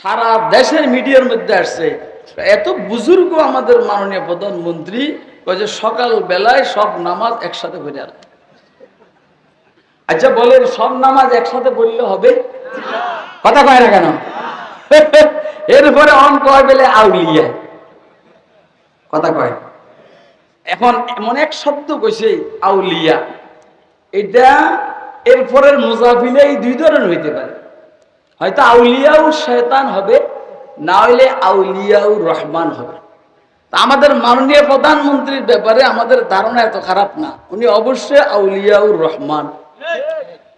সারা দেশের মিডিয়ার মধ্যে আসছে। এত বুজুর্গ আমাদের মাননীয় প্রধানমন্ত্রী যে সকাল বেলায় সব নামাজ একসাথে পড়ে আলে আচ্ছা বলেন, সব নামাজ একসাথে পড়লে হবে? কথা কয় না কেন? এরপরে অন কয় বেলে আউলিয়া কথা কয়। এখন এমন এক শব্দ কইছে আউলিয়া এটা এরপরের মুজাফিলে এই দুই ধরনের হইতে পারে। হয়তো আউলিয়াউ শয়তান হবে, না হইলে আউলিয়াউ রহমান হবে। তা আমাদের মাননীয় প্রধানমন্ত্রীর ব্যাপারে আমাদের ধারণা এত খারাপ না। উনি অবশ্যই আউলিয়াউর রহমান।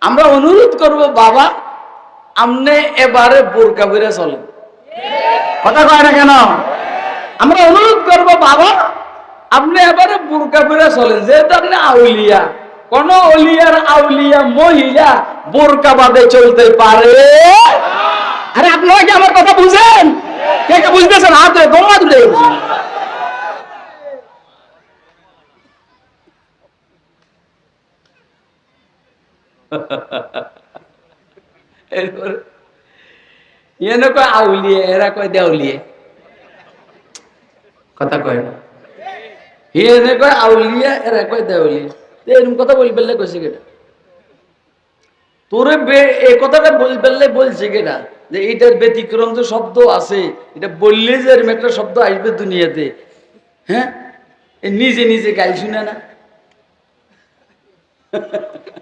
আমরা অনুরোধ করব, বাবা, আমনে এবারে বোরকা বেড়ে চলেন। কথা কয় না কেন? আমরা অনুরোধ করব, বাবা, আপনি এবারে বোরকা বেড়ে চলেন, যেহেতু আপনি আউলিয়া। কোন অলিয়ার আউলিয়া মহিলা বোরকা বাদে চলতে পারে? আরে আপনারা কি আমার কথা বুঝেন? কে কে বুঝতেছেন? হাতে দোয়া তুলে এনে কয় আউলিয়ে, এরা কয় দেউলিয়ে? কথা কয় না। আউলিয়া, এরা কয় দেউলিয়ে? তো এরকম কথা কইছে কেটা তোরে এই কথাটা বলছে কেটা যে ব্যতিক্রম যে শব্দ আছে, এটা বললে যে একটা শব্দ আসবে দুনিয়াতে। হ্যাঁ? নিজে নিজে গাই শুনে না।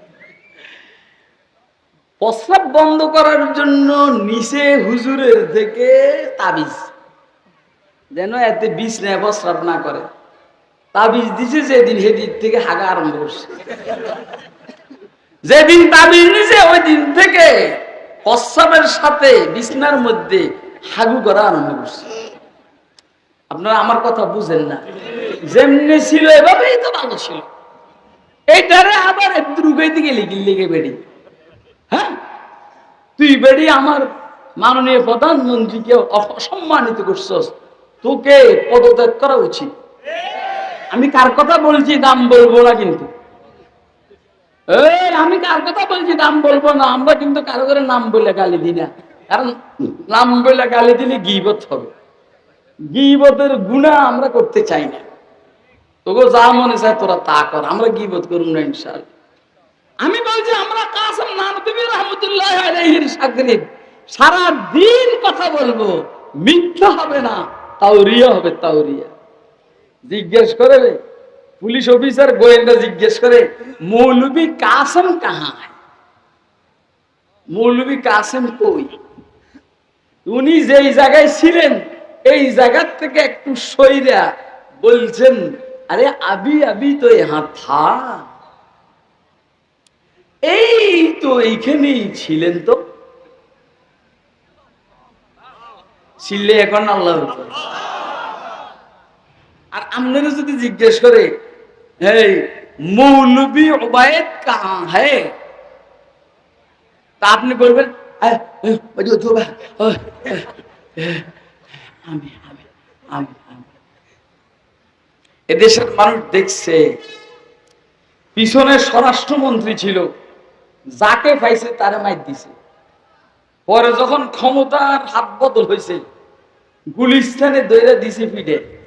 প্রস্রাব বন্ধ করার জন্য নিচে হুজুরের থেকে তাবিজ। যেন এতে বিষ নেয় প্রস্রাব না করে। তাবিজ দিছে, যেদিন সেদিন থেকে হাগা আরম্ভ করছে। যেদিন তাবিজ নিছে ওই দিন থেকে প্রস্রাবের সাথে বিছনার মধ্যে হাগু করা আরম্ভ করছে। আপনারা আমার কথা বুঝেন না। যেমনি ছিল, এভাবেই তো ভালো ছিল। এইটারে আবার দ্রুগের দিকে লিখি লিখে বেড়ি। হ্যাঁ? তুই বেড়ি আমার মাননীয় প্রধানমন্ত্রীকে অসম্মানিত করছস। তোকে পদত্যাগ করা উচিত। আমি কার কথা বলছি দাম বলব না কিন্তু। আমি কার কথা বলছি দাম বলব না, আমরা কিন্তু কারও করে নাম বলে গালি দিই না। কারণ নাম বলে গালি দিলে গিবত হবে। গিবতের গুণা আমরা করতে চাই না। তোকে যা মনে চায় তোরা তা কর, আমরা গিবত করুন না ইনশাআল্লাহ। আমি বলছি, আমরা কাসম নানবিবি রহমতুল্লাহ আলাইহির সাগরিদ সারা দিন কথা বলব, মিথ্যা হবে না, তাওরিয়া হবে তাওরিয়া। জিজ্ঞেস করে পুলিশ অফিসার গোয়েন্দা জিজ্ঞেস করে মৌলবী কাসম কাহা মৌলবী কাসেম কই? উনি যেই জায়গায় ছিলেন, এই জায়গার থেকে একটু সইরা বলছেন, আরে আবি আবি তো ইহা থা এই তো এইখানেই ছিলেন তো? ছিলে এখন আল্লাহর উপর। আর আপনারা যদি জিজ্ঞেস করে এই মৌলবী ওবায়দ কাহা হ্যাঁ তা আপনি বলবেন "আহ, আহ, ওই যে, ওই যে, ওবা, ও, আহ, আহ, আমি আমি আমি আমি। এদেশের মানুষ দেখছে পিছনে স্বরাষ্ট্রমন্ত্রী ছিল যাকে পাইছে তারে মাইর দিছে। পরে যখন ক্ষমতার হাত বদল হয়েছে গুলিস্তানে দৈরা দিছে পিঠে।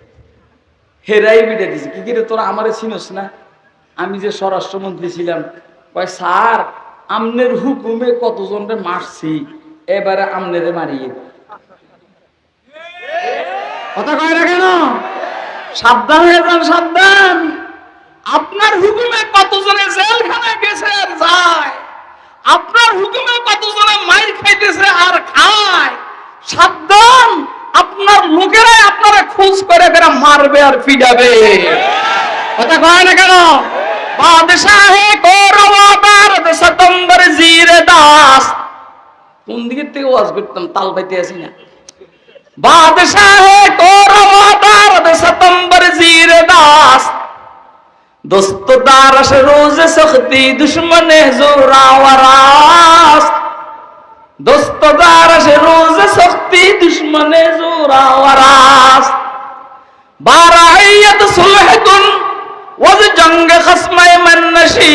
হেরাই পিঠে দিছে। কি করে তোরা আমারে চিনস না? আমি যে স্বরাষ্ট্রমন্ত্রী ছিলাম, কয়, স্যার, আমনের হুকুমে কতজনরে মারছি? এবারে আমনেরে মারিয়ে কথা কয় না কেন? সাবধান হয়ে যান, সাবধান। আপনার হুকুমে কতজনে জেলখানায় গেছে আর যায়? আপনার হুকুমে কতজনে মাইর খাইতেছে আর খায়? সাবধান। আপনার লোকেরাই আপনারা খোঁজ করে বেড়া মারবে আর ফিডাবে কথা কয় না কেন? বাদশাহ দাস। থেকে তাল পাইতে আসি না। বাদশাহ কৌরবাদার সতম্বর জিরে দাস। দোস্ত দারস রোজ সখতি দুশ্মনে জোরাওয়ারাস দোস্তদার সে রোজ শক্তি দুশ্মনে জোরাওয়ারাস বারাইয়াত সুলহতুন ওয়াজ জঙ্গ খসমাই মান্নশি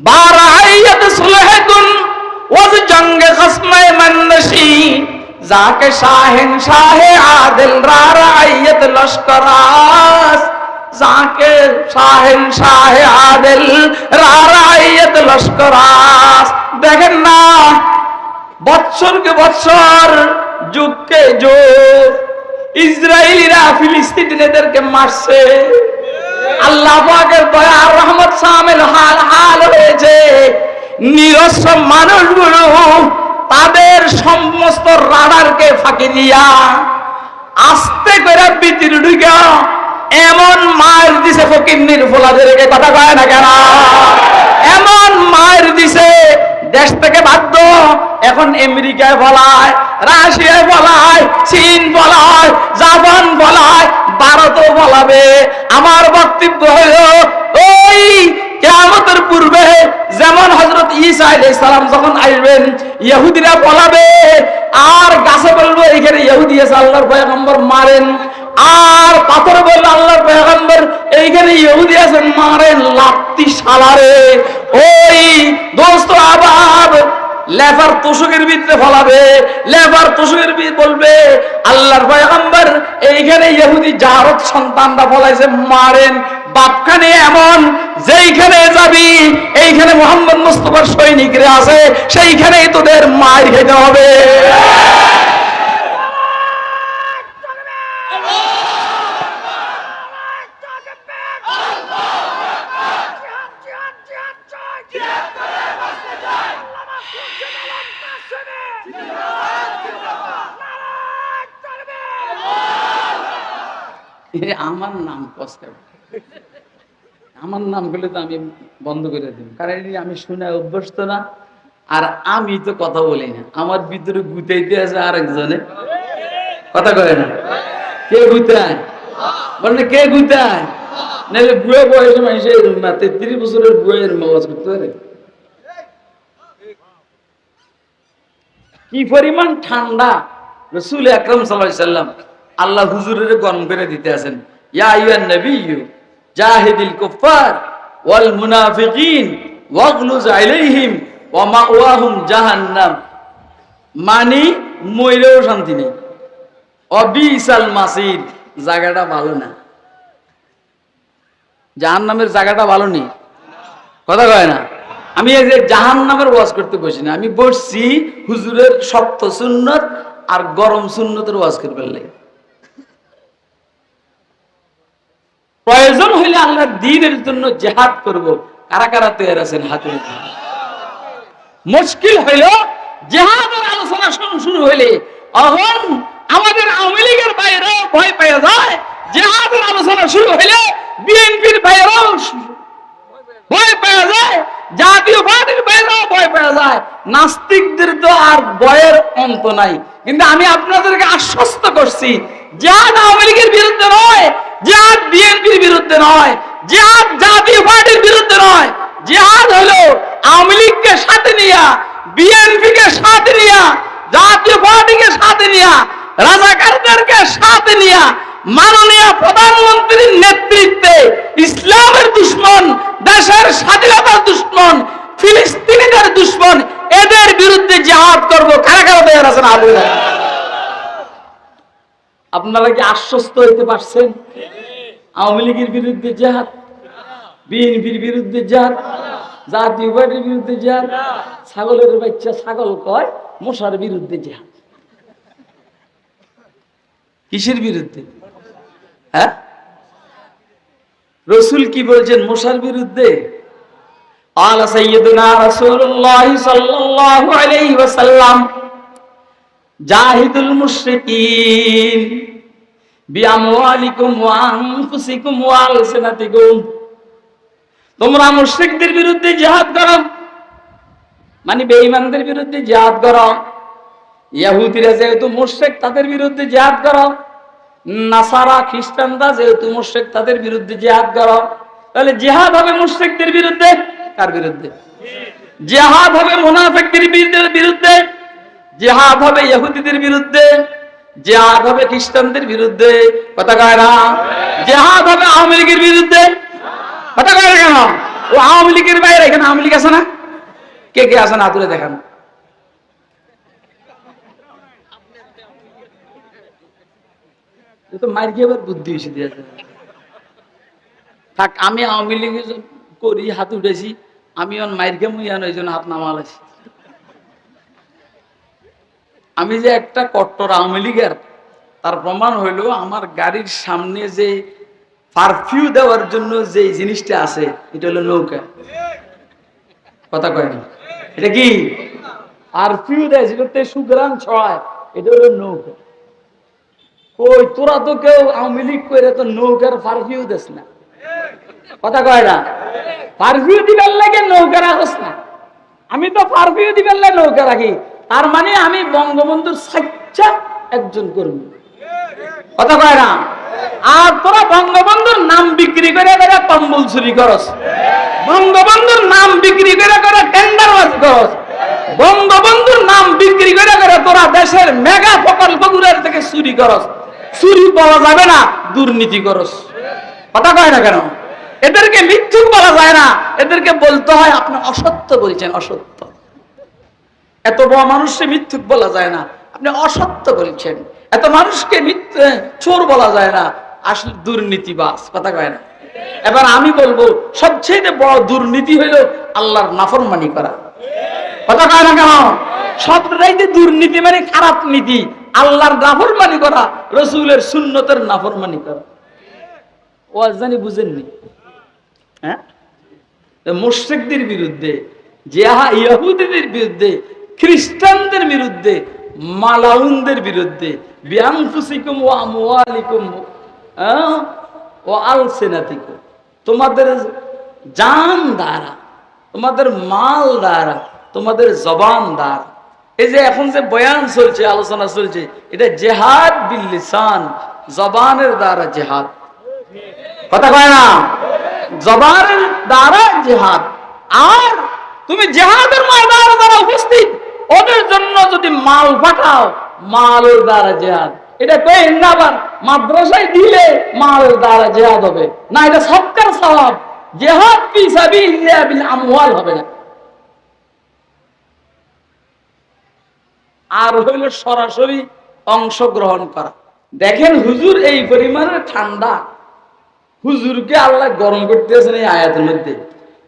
বারাইয়াত সুলহতুন ওয়াজ জঙ্গ খসমাই মান্নশি যাকে শাহিন শাহে আদিল রারাইয়াত লস্করাস। যাকে শাহিন শাহে আদিল রারাইয়াত লস্করাস। দেখেন না বৎসরকে বৎসর যুগকে যুগ, ইসরায়েলিরা ফিলিস্তিনিদেরকে মারছে। আল্লাহ পাকের দয়া আর রহমত সামিল হাল হাল হয়েছে। নিরস্ব মানুষগুলো তাদের সমস্ত রাডারকে ফাঁকি দিয়া আস্তে করে বিতির ঢুকা এমন মায়ের দিছে ফকিন্নির ফোলাদেরকে কথা কয় না কেন? এমন মায়ের দিছে দেশ থেকে বাধ্য। এখন আমেরিকায় বলায়, রাশিয়ায় বলায়, চীন বলায়, জাপান বলায়, ভারতও বলাবে। আমার বক্তব্য হইল ওই কেয়ামতের পূর্বে যেমন হজরত ঈসা আলাইহিস সালাম যখন আসবেন, ইহুদিরা বলাবে, আর গাছে বলব, এখানে ইহুদি আছে, আল্লাহর পয়গম্বর মারেন। আর পাথর বলল আল্লাহর পয়গম্বর, এইখানে ইহুদি আছেন, মারেন লাত্তি সালারে। ওই দোস্ত আবার লেফার তোষকের ভিতরে ফলাবে লেফার তোষকের বলবে, আল্লাহর ভাই পয়গম্বর, এইখানে ইহুদি জারত সন্তানরা ফলাইছে মারেন, বাপখানে এমন, যেইখানে যাবি, এইখানে মোহাম্মদ মুস্তফার সৈনিকরা আছে, সেইখানেই তোদের মার খেতে হবে। আমার নাম কষ্ট আমার নাম বলে তো আমি বন্ধ করে দিব কারণ আমি শুনে অভ্যস্ত না, আর আমি তো কথা বলি না। আমার ভিতরে গুতাইতে আছে আরেকজনে। কথা কয় না? কে গুতায়? বলে কে গুতায়? নাহলে বুয়ে বয়স মানুষের না, তেত্রিশ বছরের বুয়ে এরকম আওয়াজ করতে পারে কি পরিমাণ ঠান্ডা। রসুল আকরম সাল্লাম আল্লাহ হুজুরের গরম করে দিতে আছেন। ইয়া ওয়াল ওয়া জাহান্নাম। মানি মাসির জায়গাটা ভালো না। জাহান্নামের জায়গাটা ভালো নেই। কথা কয় না। আমি এই যে জাহান নামের ওয়াজ করতে বসি না, আমি বসছি হুজুরের শক্ত সুন্নত আর গরম সুন্নতের ওয়াজ করবে লাগে। প্রয়োজন হইলে আল্লাহ দিনের জন্য জেহাদ করব। কারা কারা তৈরি আছেন হাতে? মুশকিল হইল জেহাদের আলোচনা শুরু হইলে এখন আমাদের আওয়ামী লীগের বাইরেও ভয় পেয়ে যায়। জেহাদের আলোচনা শুরু হইলে বিএনপির বাইরেও ভয় পাওয়া যায়। জাতীয় পার্টির বাইরেও ভয় পাওয়া যায়। নাস্তিকদের তো আর ভয়ের অন্ত নাই। কিন্তু আমি আপনাদেরকে আশ্বস্ত করছি, জাহাদ আওয়ামী লীগের বিরুদ্ধে নয় জাহাদ বিএনপির বিরুদ্ধে নয়, জাহাদ জাতীয় পার্টির বিরুদ্ধে নয়। জিহাদ হলো আওয়ামী লীগকে সাথে নিয়া, বিএনপিকে সাথে নিয়া, জাতীয় পার্টিকে সাথে নিয়া রাজাকারদেরকে সাথে নিয়া, মাননীয় প্রধানমন্ত্রীর নেতৃত্বে ইসলামের দুশ্মন, দেশের স্বাধীনতার দুশ্মন, ফিলিস্তিনিদের দুশ্মন, এদের বিরুদ্ধে জিহাদ করব। কারা কারা তৈরি আছেন আবু আপনারা কি আশ্বস্ত হইতে পারছেন? আওয়ামী লীগের বিরুদ্ধে জেহাদ, বিএনপির বিরুদ্ধে জেহাদ, জাতীয় পার্টির বিরুদ্ধে জেহাদ, ছাগলের বাচ্চা ছাগল কয়, মশার বিরুদ্ধে জেহাদ। কিসের বিরুদ্ধে? হ্যাঁ? রসুল কি বলছেন মশার বিরুদ্ধে? আলা সাইয়্যিদুনা রাসূলুল্লাহ সাল্লাল্লাহু আলাইহি ওয়াসাল্লাম জাহিদুল মুশরিকিন। বিআমওয়ালিকুম ওয়া আনফুসিকুম ওয়া তোমরা মুশরিকদের বিরুদ্ধে জিহাদ করো। মানে বেঈমানদের বিরুদ্ধে জিহাদ করো। ইয়াহুদিরা যেহেতু মুশরিক, তাদের বিরুদ্ধে জিহাদ করো। নাসারা, খ্রিস্টানরা যেহেতু মুশরিক, তাদের বিরুদ্ধে জিহাদ করো। তাহলে জিহাদ হবে মুশরিকদের বিরুদ্ধে? কার বিরুদ্ধে? জিহাদ হবে মুনাফিকদের বিরুদ্ধে। জিহাদ হবে ইহুদিদের বিরুদ্ধে জিহাদ হবে খ্রিস্টানদের বিরুদ্ধে, কথা কয় না? জিহাদ হবে আওয়ামী লীগের বিরুদ্ধে, কথা কয় কেন? ও আওয়ামী লীগের বাইরে, এখানে আওয়ামী লীগ আছে না? কে কে আছে না? তুলে দেখান। তো মার গিয়ে আবার বুদ্ধি হয়েছে দিয়েছে থাক, আমি আওয়ামী লীগ করি, হাত উঠেছি আমি অন মাইর আন ওই জন্য হাত নামালাছি আমি যে একটা কট্টর আওয়ামী লীগের, তার প্রমাণ হইল আমার গাড়ির সামনে যে পারফিউ দেওয়ার জন্য যে জিনিসটা আছে, এটা হলো নৌকা। কথা কয় এটা কি? পারফিউ দেয় যেটাতে সুগ্রাম ছড়ায়, এটা হলো নৌকা। ওই তোরা তো কেউ আওয়ামী লীগ করে তো নৌকার পারফিউ দেস না। কথা কয় না? পারফিউ দিবার লাগে নৌকা রাখস না। আমি তো পারফিউ দিবার লাগে নৌকা রাখি। তার মানে আমি বঙ্গবন্ধুর সাচ্চা একজন কর্মী। কথা কয় না? আর তোরা বঙ্গবন্ধুর নাম বিক্রি করে করে কম্বল চুরি করস। বঙ্গবন্ধুর নাম বিক্রি করে করে টেন্ডারবাজ করস। বঙ্গবন্ধুর নাম বিক্রি করে করে তোরা দেশের মেগা প্রকল্পগুলোর থেকে চুরি করস। চুরি বলা যাবে না, দুর্নীতি করস। কথা কয় না কেন? এদেরকে মিথ্যুক বলা যায় না। এদেরকে বলতে হয় আপনি অসত্য বলছেন, অসত্য। এত বড় মানুষকে মিথ্যুক বলা যায় না। আপনি অসত্য বলছেন। এত মানুষকে মিথ্যে চোর বলা যায় না। আসলে দুর্নীতিবাস কথা কয় না। এবার আমি বলব, সবচেয়ে বড় দুর্নীতি হইল আল্লাহর নাফরমানি করা। কথা কয় না কেন? সবটাইতে দুর্নীতি মানে খারাপ নীতি। আল্লাহর নাফরমানি করা, রসুলের সুন্নতের নাফরমানি করা। ও জানি বুঝেননি। হ্যাঁ? মুশ্রিকদের বিরুদ্ধে জিয়া ইহুদিদের বিরুদ্ধে খ্রিস্টানদের বিরুদ্ধে, মালাউনদের বিরুদ্ধে তোমাদের জান দ্বারা, তোমাদের মাল দ্বারা, তোমাদের জবান দ্বারা। এই যে এখন যে বয়ান চলছে, আলোচনা চলছে, এটা জেহাদ বিল্লিসান জবানের দ্বারা জেহাদ। কথা কয় না? জবানের দ্বারা জেহাদ। আর তুমি জেহাদের ময়দানে যারা উপস্থিত। ওদের জন্য যদি মাল পাঠাও মালের দ্বারা জেহাদ। এটা কই না আবার? মাদ্রাসায় দিলে মালের দ্বারা জেহাদ হবে। না, এটা সবকার স্বভাব। জেহাদ কি সাবিলিল্লাহ বিল আমওয়াল হবে না। আর হইল সরাসরি অংশগ্রহণ করা। দেখেন হুজুর এই পরিমাণে ঠান্ডা। হুজুরকে আল্লাহ গরম করতেছেন এই আয়াতের মধ্যে।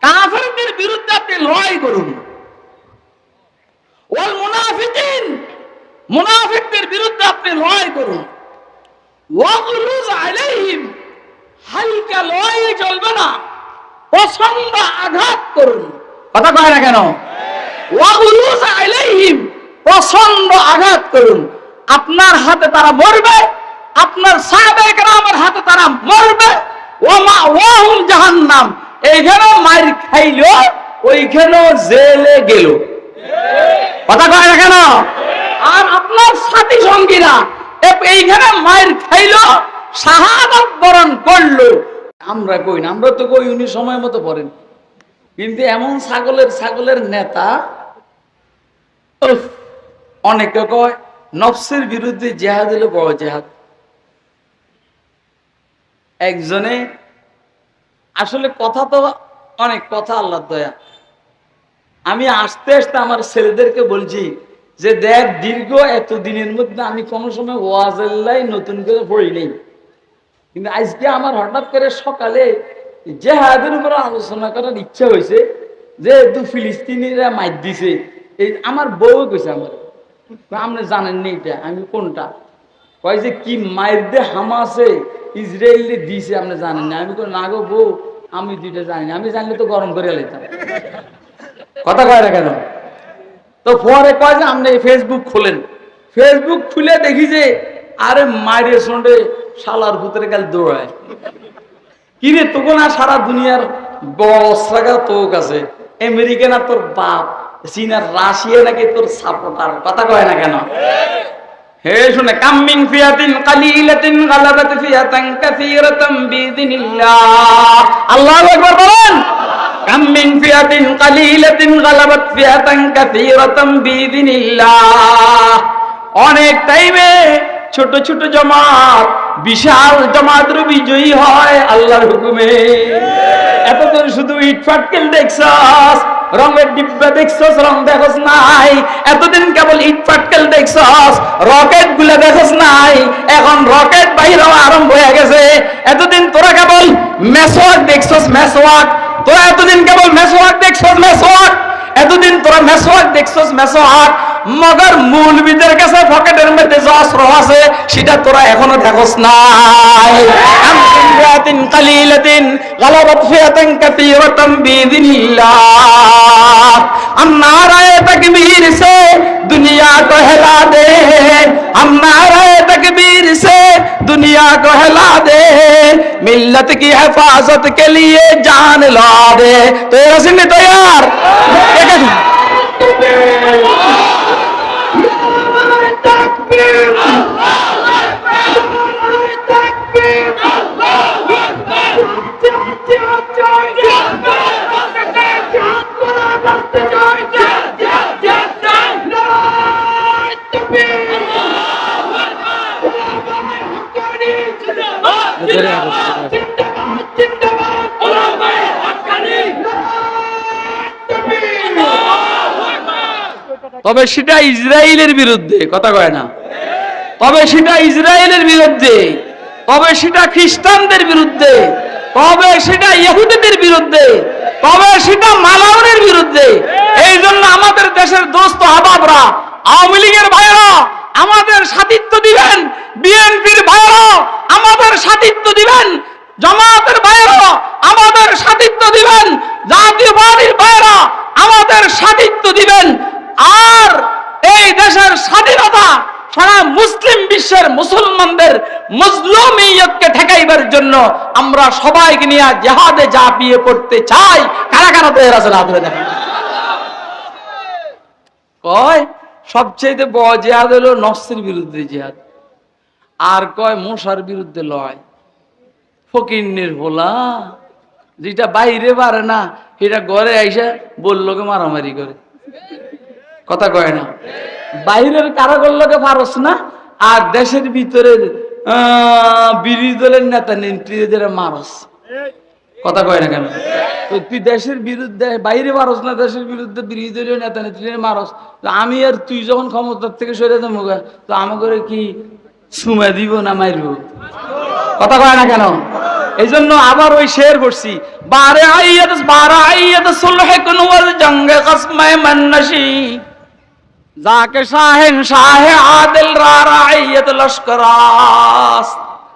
কাফেরদের বিরুদ্ধে আপনি লড়াই করুন। ওয়াল মুনাফিকিন, মুনাফিকদের বিরুদ্ধে আপনি লড়াই করুন। ওয়াগলুজ আলাইহিম, হালকা লড়াই চলবে না। প্রচণ্ড আঘাত করুন। কথা কয় না কেন? ওয়াগলুজ আলাইহিম প্রচণ্ড আঘাত করুন। আপনার হাতে তারা মরবে, আপনার সাহাবায়ে কেরামের হাতে তারা মরবে। ওমা ওয়াহুম জাহান্নাম এইখানেও মার খাইল, ওইখানেও জেলে গেল। কথা কয় না কেন? আর আপনার সাথী সঙ্গীরা এইখানে মায়ের খাইল, শাহাদত বরণ করল। আমরা কই না? আমরা তো কই, উনি সময় মতো পড়েন। কিন্তু এমন ছাগলের ছাগলের নেতা অনেকে কয়, নফসের বিরুদ্ধে জেহাদ হলো বড় জেহাদ। একজনে আসলে কথা তো অনেক, কথা আল্লাহ দয়া। আমি আসতে আসতে আমার ছেলেদেরকে বলছি যে, দেখ, দীর্ঘ এত দিনের মধ্যে আমি কোনো সময় ওয়াজাল্লাই নতুন করে পড়ি নেই। কিন্তু আজকে আমার হঠাৎ করে সকালে জেহাদের উপরে আলোচনা করার ইচ্ছা হয়েছে যেহেতু ফিলিস্তিনিরা মাইর দিছে। এই আমার বউ কইছে আমার। আপনি জানেননি এটা, আমি কোনটা? কয় যে, কি মায়ের দিয়ে হামাসে? ইসরায়েলে দিছে, আপনি জানেন না। আমি না গো বউ, আমি দুইটা জানি আমি জানলে তো গরম করে লাইতাম। কথা কয় না কেন? তো পরে কয় যে, আপনি ফেসবুক খোলেন। ফেসবুক খুলে দেখি যে, আরে মায়ের সঙ্গে শালার ভূতের কাল দৌড়ায়। কি রে তোকে না সারা দুনিয়ার বস্ত্রাগা তোক আছে। আমেরিকা না তোর বাপ চীন আর রাশিয়া নাকি তোর সাপোর্টার। কথা কয় না কেন? হে শুনে, কামিং ফিয়াতিন কালিলাতিন গালাবাত ফিয়াতান কাসীরাতাম বিইذنিল্লাহ আল্লাহু আকবার বলেন, কামিং ফিয়াতিন কালিলাতিন গালাবাত ফিয়াতান কাসীরাতাম বিইذنিল্লাহ অনেক টাইমে ছোট ছোট জমাত, বিশাল জমাতের বিজয়ী হয় আল্লাহর হুকুমে। এতদিন শুধু ইটফাটকেল দেখছাস রঙের ডিব্বা দেখছস, রং দেখছস নাই। এতদিন কেবল ইট ফাটকেল দেখছস, রকেটগুলা দেখছস নাই। এখন রকেট বাইর হওয়া আরম্ভ হয়ে গেছে। এতদিন তোরা কেবল মেসওয়াক দেখছস মেসওয়াক তোরা এতদিন কেবল মেসওয়াক দেখছস মেসওয়াক এতদিন তোরা মেসওয়াক দেখছস মেসওয়াক মগর মৌলবীদের কাছে ফকেটের মধ্যে যে অস্ত্র আছে, সেটা তোরা এখনও দেখোস নাই। ফিয়াতিন কালিলাতিন, গালাবাত ফিয়াতান কাসীরাতান বিইذنিল্লাহ আম নারায়ে তাকবীর সে দুনিয়া কো হেলা দে। আম নারায়ে তাকবীর সে দুনিয়া কো হেলা দে। মিল্লত কি হেফাজত কে লিয়ে জান লা দে। তো রাসিন তৈয়ার। এক তবে সেটা ইসরায়েলের বিরুদ্ধে, কথা কয় না। তবে সেটা ইসরায়েলের বিরুদ্ধে, তবে সেটা খ্রিস্টানদের বিরুদ্ধে, তবে সেটা ইহুদিদের বিরুদ্ধে, তবে সেটা মালাউনের বিরুদ্ধে। এই জন্য আমাদের দেশের দোস্ত আবাবরা আওয়ামী লীগের ভাইরা আমাদের সাথিত্ব দিবেন, বিএনপির ভাইরা আমাদের সাথিত্ব দিবেন, জামাতের ভাইরা আমাদের সাথিত্ব দিবেন জাতীয় পার্টির ভাইরা আমাদের সাথিত্ব দিবেন। আর এই দেশের স্বাধীনতা সারা মুসলিম বিশ্বের মুসলমানদের মুসলিমিয়তকে ঠেকাইবার জন্য আমরা সবাইকে নিয়ে জেহাদে ঝাঁপিয়ে পড়তে চাই। কারা কারা তো এরা ধরে দেখেন। কয় সবচেয়ে বড় জেহাদ হলো নফসের বিরুদ্ধে জেহাদ। আর কয় মশার বিরুদ্ধে লয় ফকিন্নির ভোলা, যেটা বাইরে পারে না, সেটা ঘরে আইসা বললোকে মারামারি করে। কথা কয় না। বাইরের কারাগরলোকে পারস না আর দেশের ভিতরে আহ, বিরোধী দলের নেতা নেত্রীদের মারস। কথা কয় না কেন? তুই দেশের বিরুদ্ধে বাইরে মারস না দেশের বিরুদ্ধে বিরোধী দলীয় নেতা নেত্রীদের মারস। তো আমি আর তুই যখন ক্ষমতার থেকে সরে গা, তো আমাকে কি সুমা দিব না মারব কথা কয় না কেন? এই জন্য আবার ওই শের পড়ছি বারে আইয়াত বারা আইয়াত সুলহে কুন ওয়াল জঙ্গে কসমায় মান্নাশি যাকে শাহেন, শাহে আদিল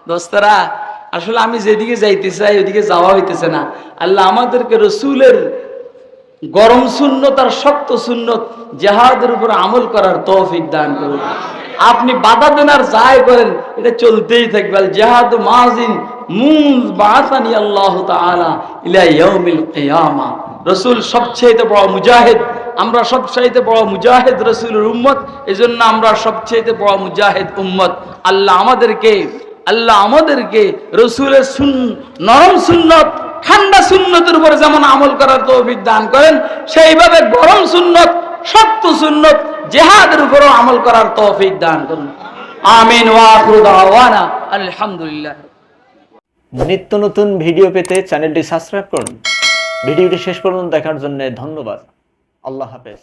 দোস্তরা, আসলে আমি যেদিকে যাইতে চাই যাওয়া হইতেছে না। আল্লাহ আমাদেরকে রসুলের গরম শক্ত জেহাদের উপর আমল করার তৌফিক দান করুন। আপনি বাধা দেন আর যাই করেন এটা চলতেই থাকবে। আল জেহাদ মাজিন মুজ বাসানি আল্লাহ তাআলা ইলা ইয়াউমিল সবচেয়ে বড় মুজাহিদ আমরা সবচাইতে বড় মুজাহিদ রসুলের উম্মত, এজন্য আমরা সবচেয়ে বড় মুজাহিদ উম্মত। আল্লাহ আমাদেরকে আল্লাহ আমাদেরকে রসুলের সুন, নরম সুন্নত, ঠান্ডা সুন্নতের উপরে যেমন আমল করার তৌফিক দান করেন, সেইভাবে গরম সুন্নত, শক্ত সুন্নত, জেহাদের উপরও আমল করার তৌফিক দান করুন। আমিন ওয়াখরু আলহামদুলিল্লাহ। নিত্য নতুন ভিডিও পেতে চ্যানেলটি সাবস্ক্রাইব করুন। ভিডিওটি শেষ পর্যন্ত দেখার জন্য ধন্যবাদ। আল্লাহ হাফেজ।